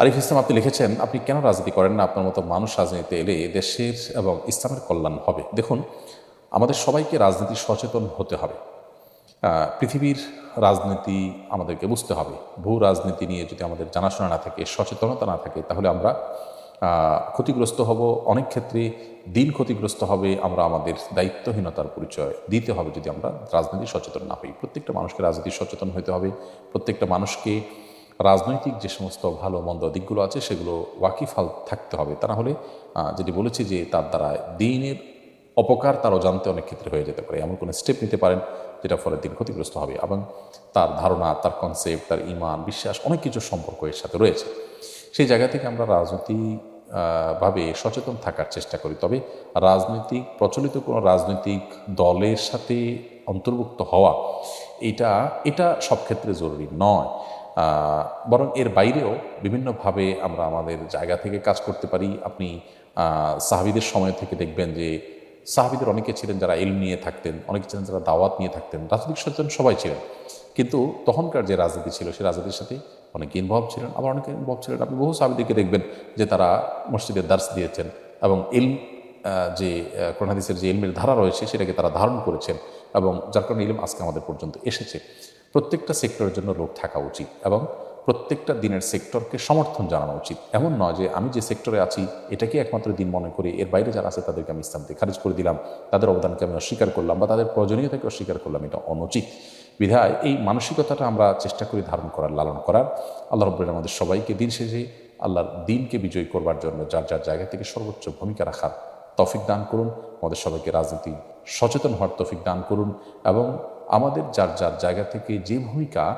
আরিফ ইসলাম, আপনি লিখেছেন, আপনি কেন রাজনীতি করেন না? আপনার মতো মানুষ রাজনীতিতে এলে দেশের এবং ইসলামের কল্যাণ হবে। দেখুন, আমাদের সবাইকে রাজনীতি সচেতন হতে হবে। পৃথিবীর রাজনীতি আমাদেরকে বুঝতে হবে। ভূ রাজনীতি নিয়ে যদি আমাদের জানাশোনা না থাকে, সচেতনতা না থাকে, তাহলে আমরা ক্ষতিগ্রস্ত হব। অনেক ক্ষেত্রে দিন ক্ষতিগ্রস্ত হবে, আমরা আমাদের দায়িত্বহীনতার পরিচয় দিতে হবে যদি আমরা রাজনীতি সচেতন না হই। প্রত্যেকটা মানুষকে রাজনীতি সচেতন হতে হবে। প্রত্যেকটা মানুষকে রাজনৈতিক যে সমস্ত ভালো মন্দ দিকগুলো আছে সেগুলো ওয়াকিফাল থাকতে হবে। তা না হলে যেটি বলেছি যে তার দ্বারা দিনের অপকার তার অজান্তে অনেক ক্ষেত্রে হয়ে যেতে পারে। এমন কোনো স্টেপ নিতে পারেন যেটা ফলে দিন ক্ষতিগ্রস্ত হবে এবং তার ধারণা তার কনসেপ্ট তার ইমান বিশ্বাস অনেক কিছু সম্পর্ক এর সাথে রয়েছে। সেই জায়গা থেকে আমরা রাজনীতি আহ, ভাবে সচেতন থাকার চেষ্টা করি। তবে রাজনৈতিক প্রচলিত কোনো রাজনৈতিক দলের সাথে অন্তর্ভুক্ত হওয়া এটা এটা সব ক্ষেত্রে জরুরি নয়। বরং এর বাইরেও বিভিন্নভাবে আমরা আমাদের জায়গা থেকে কাজ করতে পারি। আপনি সাহাবিদের সময় থেকে দেখবেন যে সাহাবিদের অনেকে ছিলেন যারা এল নিয়ে থাকতেন অনেকে ছিলেন যারা দাওয়াত নিয়ে থাকতেন রাজনৈতিক সচেতন সবাই ছিলেন। কিন্তু তখনকার যে রাজনীতি ছিল সেই রাজনীতির সাথে অনেকে ইনভলভ ছিলেন আবার অনেকে ইনভলভ ছিলেন। আপনি বহু সাহাবিদেরকে দেখবেন যে তারা মসজিদের দার্স দিয়েছেন এবং আহ, যে কোরআন হাদিসের যে ইলমের ধারা রয়েছে সেটাকে তারা ধারণ করেছেন এবং যার কারণে ইলম আজকে আমাদের পর্যন্ত এসেছে। প্রত্যেকটা সেক্টরের জন্য লোক থাকা উচিত এবং প্রত্যেকটা দিনের সেক্টরকে সমর্থন জানানো উচিত। এমন নয় যে আমি যে সেক্টরে আছি এটাকে একমাত্র দিন মনে করি এর বাইরে যারা আছে তাদেরকে আমি ইসলাম খারিজ করে দিলাম। তাদের অবদানকে আমি অস্বীকার করলাম বা তাদের প্রয়োজনীয়তাকে অস্বীকার করলাম, এটা অনুচিত। বিধায় এই মানসিকতাটা আমরা চেষ্টা করি ধারণ করার, লালন করার। আল্লাহ রব্বুল আমাদের সবাইকে দিন শেষে আল্লাহর দিনকে বিজয়ী করবার জন্য যার যার জায়গা থেকে সর্বোচ্চ ভূমিকা রাখার তফিক দান করুন। আমাদের সবাইকে রাজনীতি সচেতন হওয়ার তফিক দান করুন এবং আমাদের যার যার জায়গা থেকে যে ভূমিকা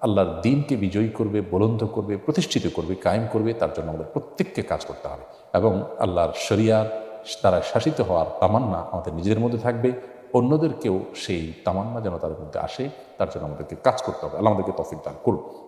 আল্লাহর দিনকে বিজয়ী করবে, বলন্দ করবে, প্রতিষ্ঠিত করবে, কায়েম করবে, তার জন্য আমাদের প্রত্যেককে কাজ করতে হবে। এবং আল্লাহর শরিয়ার তারা শাসিত হওয়ার তামান্না আমাদের নিজেদের মধ্যে থাকবে, অন্যদেরকেও সেই তামান্না যেন তাদের মধ্যে আসে, তার জন্য আমাদেরকে কাজ করতে হবে। আল্লাহ আমাদেরকে তফিক দান করুন।